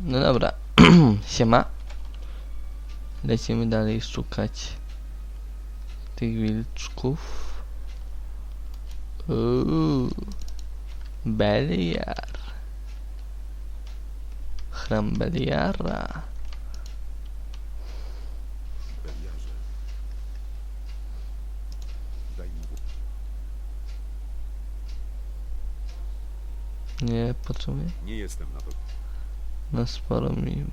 No dobra. Siema. Lecimy dalej szukać tych wilczków. Uuu. Beliar. Chram Beliara. Nie potrzebuję. Nie jestem na to. Na sporo mi.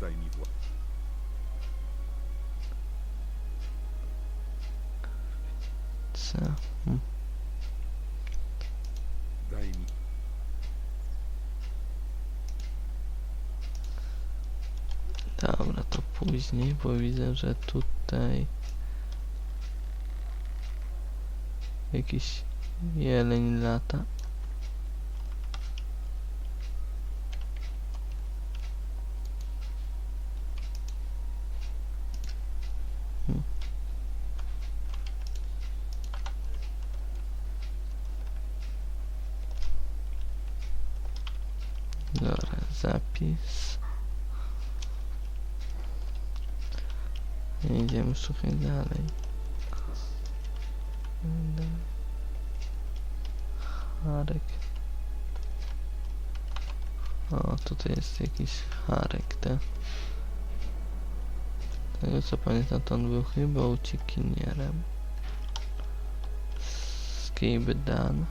Daj mi wód. Co? Daj mi. Dobra, to później, bo widzę, że tutaj jakiś jeleń lata. Hmm. Dobra, zapis. Szukać dalej. Harek. O, tutaj jest jakiś Harek, tak? Tego co pamiętam, to on był chyba uciekinierem. Skibby Dan.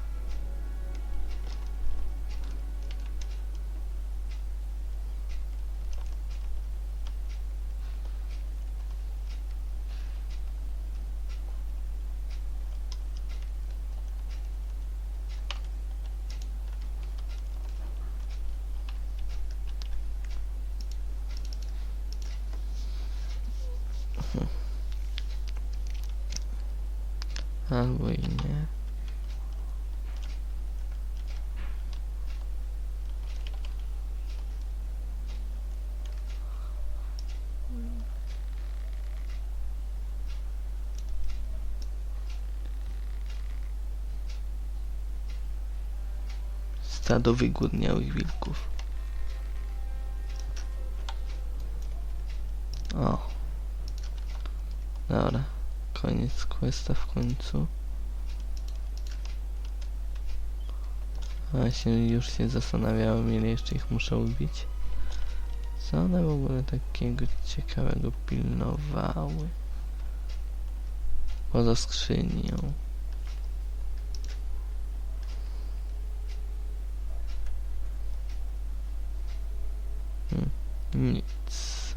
Albo i nie. Stado wygłodniałych wilków. O. Dobra. Koniec questa w końcu. Właśnie już się zastanawiałem ile jeszcze ich muszę ubić. Co one w ogóle takiego ciekawego pilnowały? Poza skrzynią. Hmm, nic.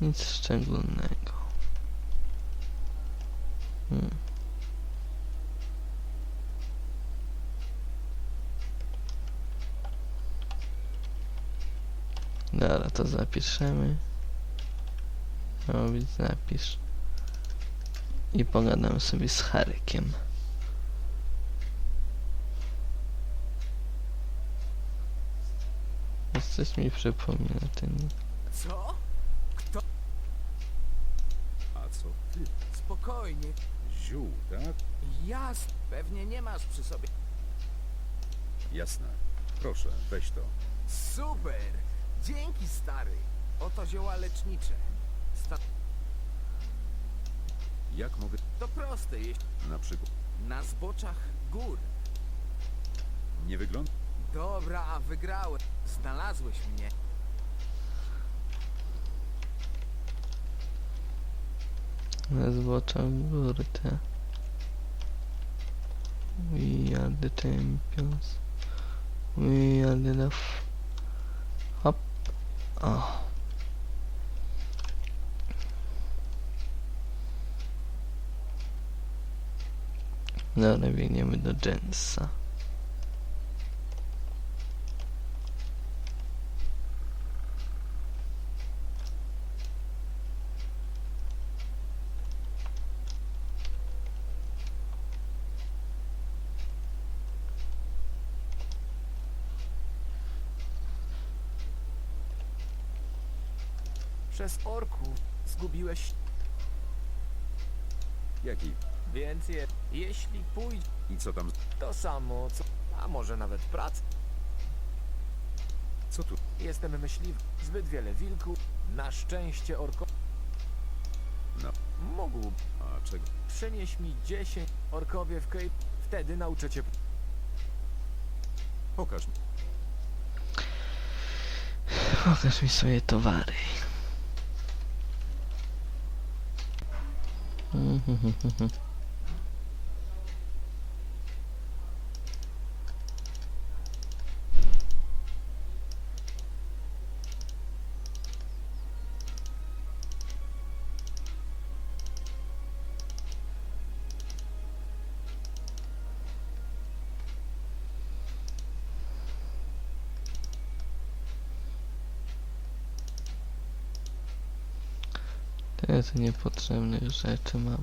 Nic szczególnego. Hmm. Dobra, to zapiszemy. Robić zapisz. I pogadamy sobie z Harykiem. Coś mi przypomina ten... Co? A co ty? Spokojnie. Ziół, tak? Jas, pewnie nie masz przy sobie. Jasne. Proszę, weź to. Super! Dzięki, stary. Oto zioła lecznicze. Sta Jak mogę... to proste, jeśli Na przykład... na zboczach gór. Nie wygląda... Dobra, wygrałem. Znalazłeś mnie. Góry te. We are the champions. We are the love. Hop. O. Dobra, biegniemy do Jensa. Przez orków zgubiłeś... Jaki? Więc je... jeśli pójdzie I co tam? to samo, co... a może nawet prac. Co tu? Jestem myśliwy. Zbyt wiele wilków. Na szczęście orko... No. Mógł A czego? przynieść mi 10 orkowie w Cape. Wtedy nauczę cię... Pokaż mi. Pokaż mi swoje towary. Mm-hmm. Tyle tu niepotrzebnych rzeczy mam.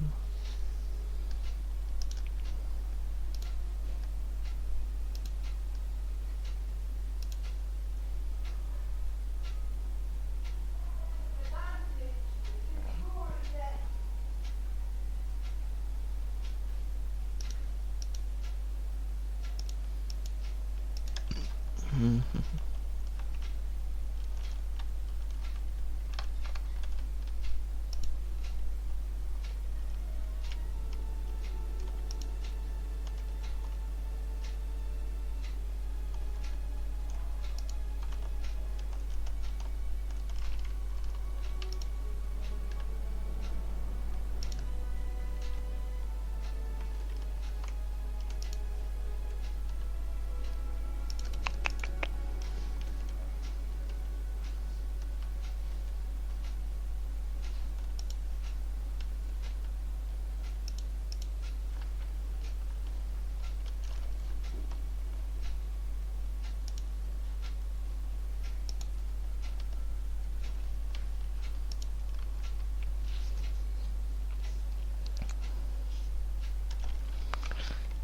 Mhm.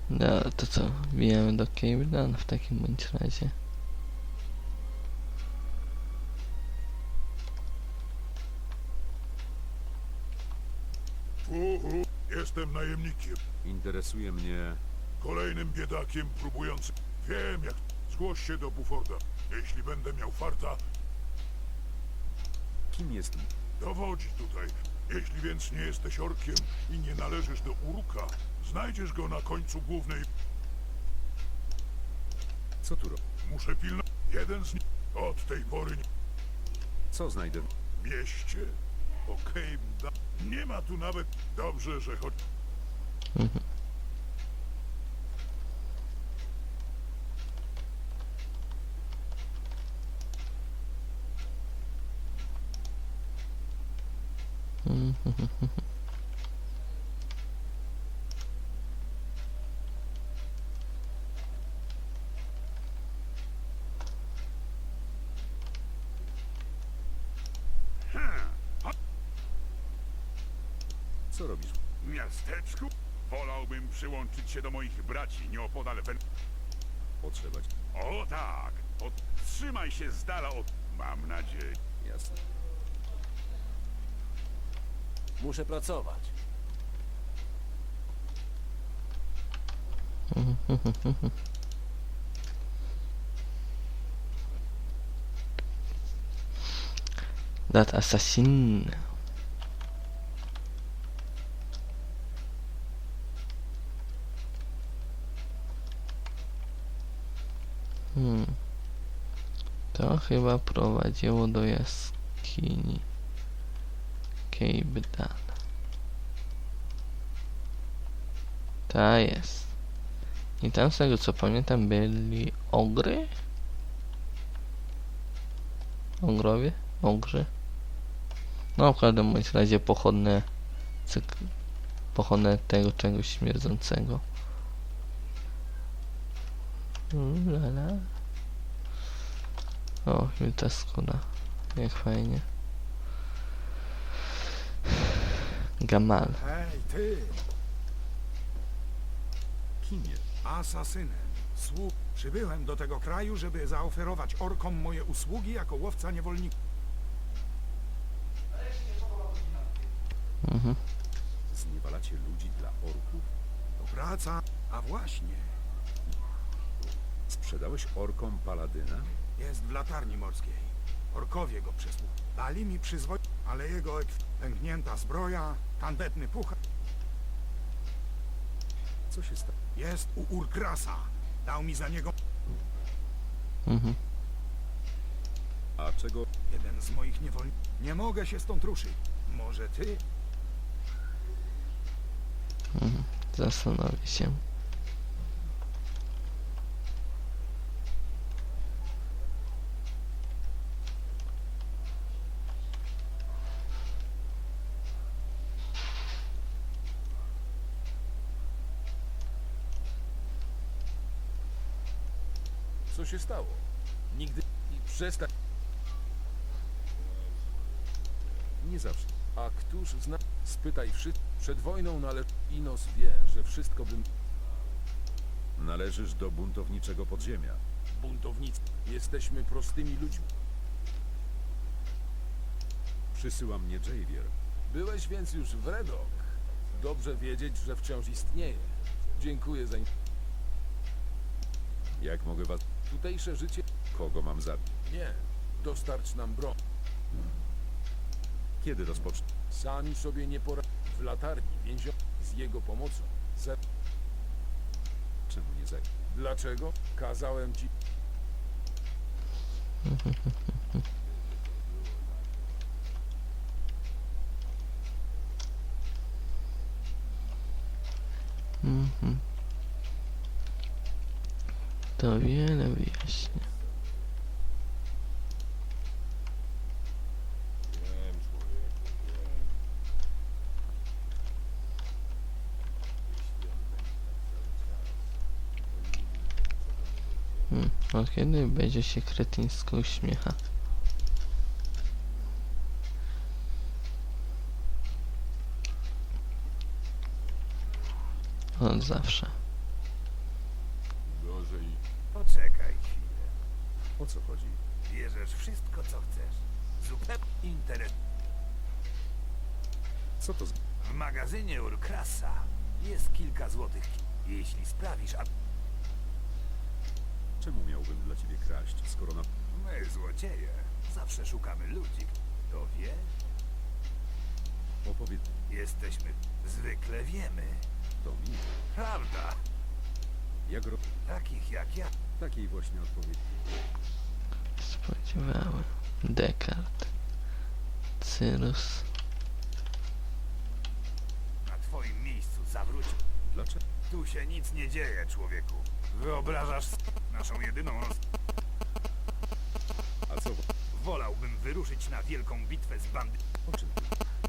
No to co, wbijamy do Cavedan w takim bądź razie. Uhu, jestem najemnikiem, Interesuje mnie... kolejnym biedakiem próbującym. Wiem jak. Zgłoś się do Buforda. Jeśli będę miał farta, Kim jest... dowodzi tutaj. Jeśli więc nie jesteś orkiem i nie należysz do Uruka, znajdziesz go na końcu głównej. Co tu robi? Muszę pilnować. Jeden z nich od tej pory nie... Co znajdę? w mieście. Okej, da... nie ma tu nawet. Dobrze, że choć. Mhm. Co robisz? Miasteczku wolałbym przyłączyć się do moich braci nieopodal Wen... Potrzeba ci. O tak! Od... Trzymaj się z dala od... Mam nadzieję. Jasne. Muszę pracować. That assassin. Hmm. To chyba prowadziło do jaskini. Cape Dan. Ta jest. I tam z tego co pamiętam byli ogry? Ogrowie? Ogrzy? No w każdym razie pochodne cyk, pochodne tego czegoś śmierdzącego. Ulala. O, mi ta skóra. Jak fajnie. Gamal. Hej, ty, Kim jest? asasynem. Sług, przybyłem do tego kraju, żeby zaoferować orkom moje usługi jako łowca niewolników. Mhm. Zniewalacie ludzi dla orków? To praca, a właśnie. Sprzedałeś orkom paladyna? Jest w latarni morskiej. Orkowie go przesłuchali. Dali mi przyzwolenie, ale jego ekw... pęknięta zbroja, tandetny puchar Co się stało? jest u Urkrasa. Dał mi za niego Mhm. A czego? jeden z moich niewolników. Nie mogę się stąd ruszyć. Może ty? Mhm. Zastanowię się. Się stało? Nigdy i przestań. Nie zawsze. A któż zna... Spytaj wszystkich. Przed wojną nale... Inos wie, że wszystko bym... Należysz do buntowniczego podziemia. Buntownicy. Jesteśmy prostymi ludźmi. Przysyła mnie Javier. Byłeś więc już w Redok. Dobrze wiedzieć, że wciąż istnieje. Dziękuję za... Jak mogę was... Tutejsze życie... Kogo mam zabić? Nie. Dostarcz nam broń. Kiedy rozpocznę? Sami sobie nie poradzimy. W latarni więzio... Z jego pomocą. Ze... Czemu nie zajmę? Dlaczego? Kazałem ci... Mhm. To wiele wyjaśnia. Hmm. Od kiedy będzie się kretyńsko uśmiecha? Od zawsze. Bierzesz wszystko, co chcesz. Zupełnie interes. Co to za... W magazynie Urkrasa jest kilka złotych. Jeśli sprawisz, a Czemu miałbym dla ciebie kraść, skoro na... my, złodzieje, zawsze szukamy ludzi. Kto wie? Opowiedz... Jesteśmy. Zwykle wiemy. To mi. Prawda? Jak ro... Takich jak ja. Takiej właśnie odpowiedzi. Spodziewałem. Descartes. Cyrus. Na twoim miejscu zawrócił. Dlaczego? Tu się nic nie dzieje, człowieku. Wyobrażasz naszą jedyną roz... A co? Wolałbym wyruszyć na wielką bitwę z bandy... O czym?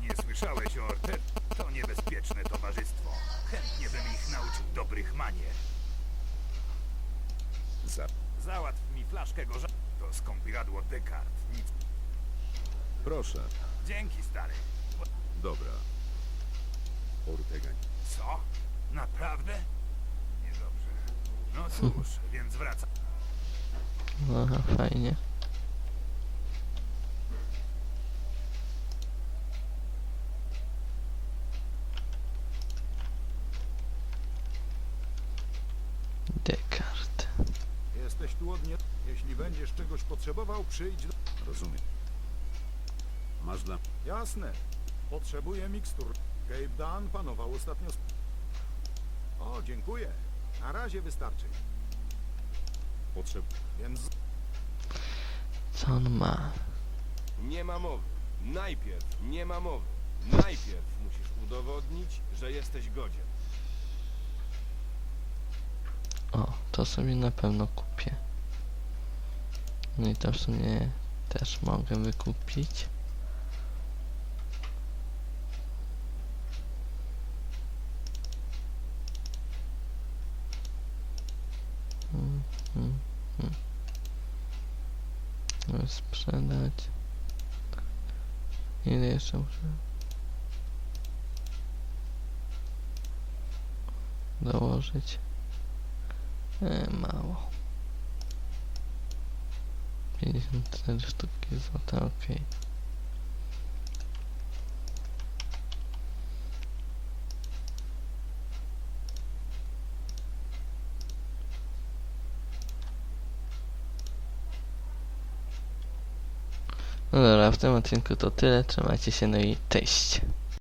Nie słyszałeś o Orter? To niebezpieczne towarzystwo. Chętnie bym ich nauczył dobrych manier. Za... Załatw mi flaszkę gorza... To skąpiradło Descartes. Nic. Proszę. Dzięki, stary. Dobra. Ortega. Co? Naprawdę? Niedobrze. No cóż, więc wracam. Aha, fajnie. Descartes. Tu od nie... Jeśli będziesz czegoś potrzebował, przyjdź do... Rozumiem. Masz dla... Jasne. Potrzebuję mikstur. Cape Dan panował ostatnio... sp- O, dziękuję. Na razie wystarczy. Potrzeb... Więc Co on ma? Nie ma mowy. Najpierw nie ma mowy. Najpierw musisz udowodnić, że jesteś godzien. O, to sobie na pewno kupię. No i to w sumie też mogę wykupić. Mm. No, Sprzedać. Ile jeszcze muszę? Dołożyć. E, mało. 54 sztuki złota, No dobra, w tym odcinku to tyle. Trzymajcie się, no i cześć.